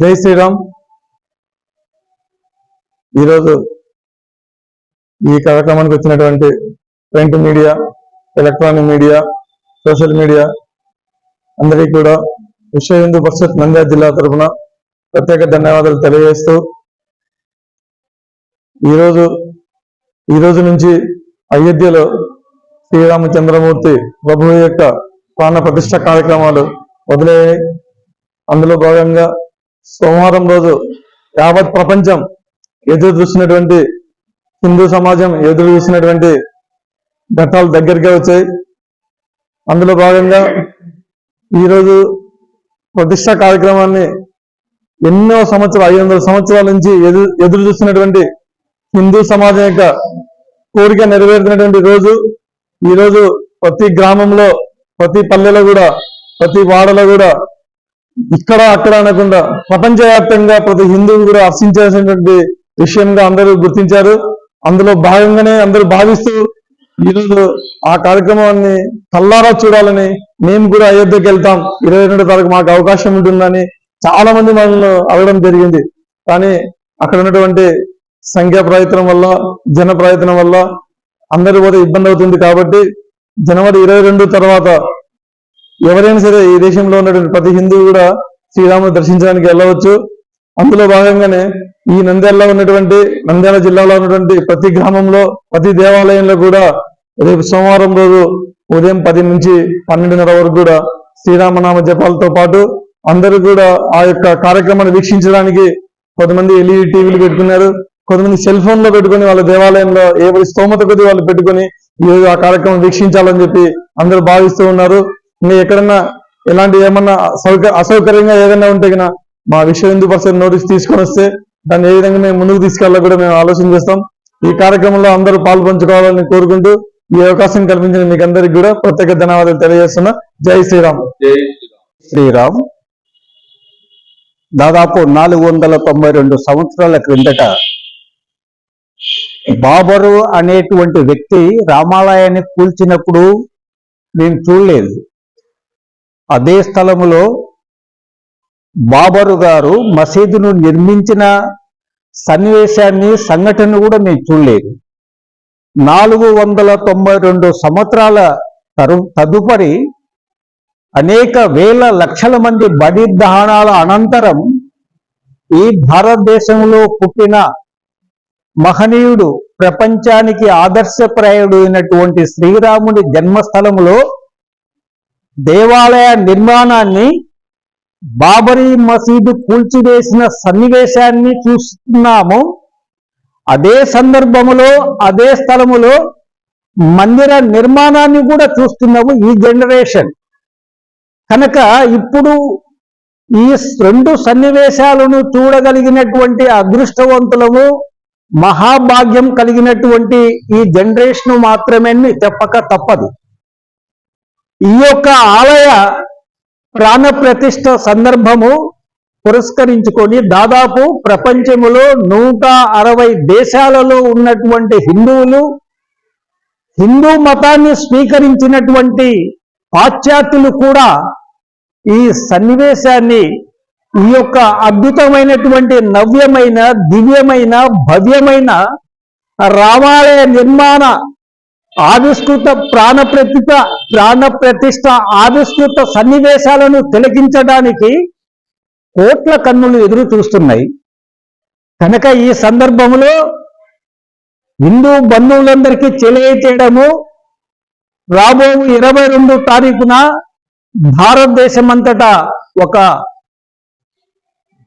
జై శ్రీరామ్. ఈరోజు ఈ కార్యక్రమానికి వచ్చినటువంటి print media electronic media social media అందరికీ కూడా విశ్వ హిందూ పరిషత్ నంద్యాల జిల్లా తరఫున ప్రత్యేక ధన్యవాదాలు తెలియజేస్తూ ఈరోజు ఈ రోజు నుంచి అయోధ్యలో శ్రీరామచంద్రమూర్తి ప్రభు యొక్క ప్రాణ ప్రతిష్ట కార్యక్రమాలు మొదలయ్యాయి. అందులో భాగంగా సోమవారం రోజు యావత్ ప్రపంచం ఎదురు చూసినటువంటి హిందూ సమాజం ఎదురు చూసినటువంటి ఘట్టాలు దగ్గరగా వచ్చాయి. అందులో భాగంగా ఈరోజు ప్రతిష్ట కార్యక్రమాన్ని ఎన్నో సంవత్సరాలు ఐదు వందల సంవత్సరాల నుంచి ఎదురు ఎదురు చూస్తున్నటువంటి హిందూ సమాజం యొక్క కోరిక నెరవేరుతున్నటువంటి రోజు. ఈ రోజు ప్రతి గ్రామంలో ప్రతి పల్లెలో కూడా ప్రతి వాడలో కూడా ఇక్కడ అక్కడ అనకుండా ప్రపంచవ్యాప్తంగా ప్రతి హిందువు కూడా హర్షించాల్సినటువంటి విషయంగా అందరూ గుర్తించారు. అందులో భాగంగానే అందరూ భావిస్తూ ఈరోజు ఆ కార్యక్రమాన్ని కల్లారా చూడాలని మేము కూడా అయోధ్యకి వెళ్తాం. ఇరవై రెండు తారీఖు మాకు అవకాశం ఉంటుందని చాలా మంది మనల్ని అడగడం జరిగింది. కానీ అక్కడ ఉన్నటువంటి సంఖ్యా ప్రయత్నం వల్ల జన ప్రయత్నం వల్ల అందరూ కూడా ఇబ్బంది అవుతుంది కాబట్టి జనవరి ఇరవై రెండు తర్వాత ఎవరైనా సరే ఈ దేశంలో ఉన్నటువంటి ప్రతి హిందువు కూడా శ్రీరాముని దర్శించడానికి వెళ్ళవచ్చు. అందులో భాగంగానే ఈ నంద్యాలలో ఉన్నటువంటి నంద్యాల జిల్లాలో ఉన్నటువంటి ప్రతి గ్రామంలో ప్రతి దేవాలయంలో కూడా రేపు సోమవారం రోజు ఉదయం పది నుంచి పన్నెండున్నర వరకు కూడా శ్రీరామనామ జపాలతో పాటు అందరూ కూడా ఆ యొక్క కార్యక్రమాన్ని వీక్షించడానికి కొంతమంది ఎల్ఈడి టీవీలు పెట్టుకున్నారు. కొంతమంది సెల్ ఫోన్లో పెట్టుకుని వాళ్ళ దేవాలయంలో ఎవరి స్తోమత కొద్ది వాళ్ళు పెట్టుకుని ఈరోజు ఆ కార్యక్రమం వీక్షించాలని చెప్పి అందరూ భావిస్తూ ఉన్నారు. ఇంకా ఎక్కడన్నా ఎలాంటి ఏమన్నా సౌక అసౌకర్యంగా ఏదైనా ఉంటే కన్నా మా విశ్వ హిందూ పరిషత్ నోటీస్ తీసుకొని వస్తే దాన్ని ఏ విధంగా మేము ముందుకు తీసుకెళ్ళాలో కూడా మేము ఆలోచన చేస్తాం. ఈ కార్యక్రమంలో అందరూ పాల్పంచుకోవాలని కోరుకుంటూ ఈ అవకాశం కల్పించిన మీకు అందరికి కూడా ప్రత్యేక ధన్యవాదాలు తెలియజేస్తున్నా. జై శ్రీరామ్. శ్రీరామ్. దాదాపు నాలుగు వందల తొంభై రెండు సంవత్సరాల క్రిందట బాబరు అనేటువంటి వ్యక్తి రామాలయాన్ని కూల్చినప్పుడు నేను చూడలేదు. అదే స్థలములో బాబరు గారు మసీదును నిర్మించిన సన్నివేశాన్ని సంఘటన కూడా నేను చూడలేదు. నాలుగు వందల తొంభై రెండు సంవత్సరాల తరు తదుపరి అనేక వేల లక్షల మంది బడి దహనాల అనంతరం ఈ భారతదేశంలో పుట్టిన మహనీయుడు ప్రపంచానికి ఆదర్శప్రాయుడు అయినటువంటి శ్రీరాముడి జన్మస్థలంలో దేవాలయ నిర్మాణాన్ని బాబరీ మసీదు కూల్చివేసిన సన్నివేశాన్ని చూస్తున్నాము. అదే సందర్భములో అదే స్థలములో మందిర నిర్మాణాన్ని కూడా చూస్తున్నాము ఈ జనరేషన్. కనుక ఇప్పుడు ఈ రెండు సన్నివేశాలను చూడగలిగినటువంటి అదృష్టవంతులము మహాభాగ్యం కలిగినటువంటి ఈ జనరేషన్ మాత్రమే అని చెప్పక తప్పదు. ఈ యొక్క ఆలయ ప్రాణ ప్రతిష్ట సందర్భము పురస్కరించుకొని దాదాపు ప్రపంచములో నూట అరవై దేశాలలో ఉన్నటువంటి హిందువులు హిందూ మతాన్ని స్వీకరించినటువంటి పాశ్చాత్యులు కూడా ఈ సన్నివేశాన్ని ఈ యొక్క అద్భుతమైనటువంటి నవ్యమైన దివ్యమైన భవ్యమైన రామాలయ నిర్మాణ ఆవిష్కృత ప్రాణ ప్రతిష్ట ప్రాణ ప్రతిష్ట ఆవిష్కృత సన్నివేశాలను తిలకించడానికి కోట్ల కన్నులు ఎదురు చూస్తున్నాయి. కనుక ఈ సందర్భంలో హిందూ బంధువులందరికీ తెలియచేయడము రాబో ఇరవై రెండు తారీఖున భారతదేశం అంతటా ఒక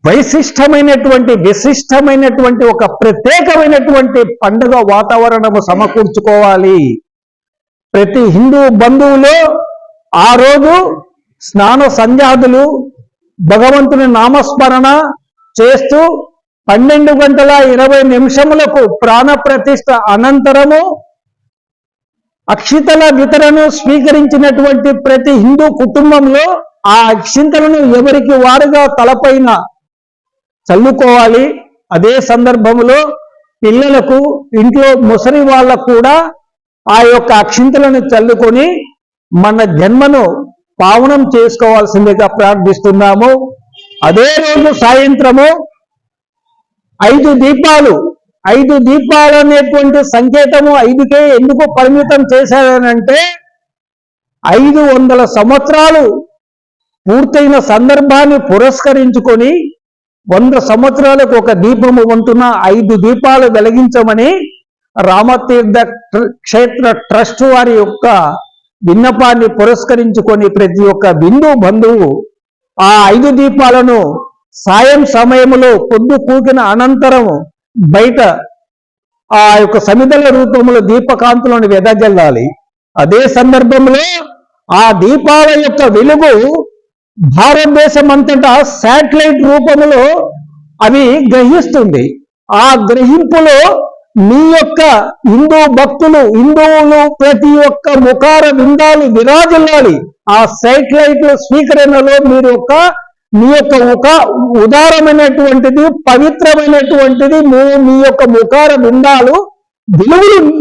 వైశిష్టమైనటువంటి విశిష్టమైనటువంటి ఒక ప్రత్యేకమైనటువంటి పండుగ వాతావరణము సమకూర్చుకోవాలి. ప్రతి హిందూ బంధువులు ఆ రోజు స్నాన సంధ్యాదులు భగవంతుని నామస్మరణ చేస్తూ పన్నెండు గంటల ఇరవై నిమిషములకు ప్రాణ ప్రతిష్ట అనంతరము అక్షితల వితరను స్వీకరించినటువంటి ప్రతి హిందూ కుటుంబంలో ఆ అక్షింతలను ఎవరికి వారుగా తలపైన చల్లుకోవాలి. అదే సందర్భంలో పిల్లలకు ఇంట్లో ముసలి వాళ్ళకు కూడా ఆ యొక్క అక్షింతలను చల్లుకొని మన జన్మను పావనం చేసుకోవాల్సిందిగా ప్రార్థిస్తున్నాము. అదే రోజు సాయంత్రము ఐదు దీపాలు ఐదు దీపాలు అనేటువంటి సంకేతము ఐదుకే ఎందుకు పరిమితం చేశారనంటే ఐదు వందల సంవత్సరాలు పూర్తయిన సందర్భాన్ని పురస్కరించుకొని వంద సంవత్సరాలకు ఒక దీపము వంతున ఐదు దీపాలు వెలిగించమని రామతీర్థ ట్ర- క్షేత్ర ట్రస్ట్ వారి యొక్క విన్నపాన్ని పురస్కరించుకొని ప్రతి ఒక్క బిందు బంధువు ఆ ఐదు దీపాలను సాయం సమయంలో పొద్దు కూకిన అనంతరం బయట ఆ యొక్క సమిదల రూపంలో దీపకాంతులను వెదజల్లాలి. అదే సందర్భంలో ఆ దీపాల యొక్క వెలుగు భారతదేశం అంతటా శాటిలైట్ రూపంలో అవి గ్రహిస్తుంది. ఆ గ్రహింపులో మీ యొక్క హిందూ భక్తులు హిందువులు ప్రతి ఒక్క ముఖార విందాలు విరాజిల్లాలి. ఆ శాటిలైట్ స్వీకరణలో మీరు యొక్క మీ యొక్క ఒక ఉదారమైనటువంటిది పవిత్రమైనటువంటిది మీ మీ యొక్క ముఖార విందాలు విలువలు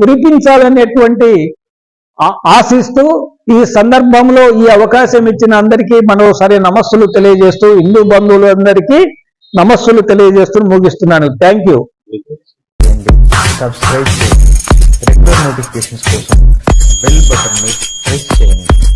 కురిపించాలనేటువంటి ఆశిస్తూ ఈ సందర్భంలో ఈ అవకాశం ఇచ్చిన అందరికీ మరోసారి నమస్సులు తెలియజేస్తూ హిందూ బంధువులు అందరికీ నమస్సులు తెలియజేస్తూ ముగిస్తున్నాను. థ్యాంక్ యూ సబ్స్క్రైబ్ చేయండి. రెగ్యులర్ నోటిఫికేషన్స్ కోసం బెల్ బటన్ ప్రెస్ చేయండి.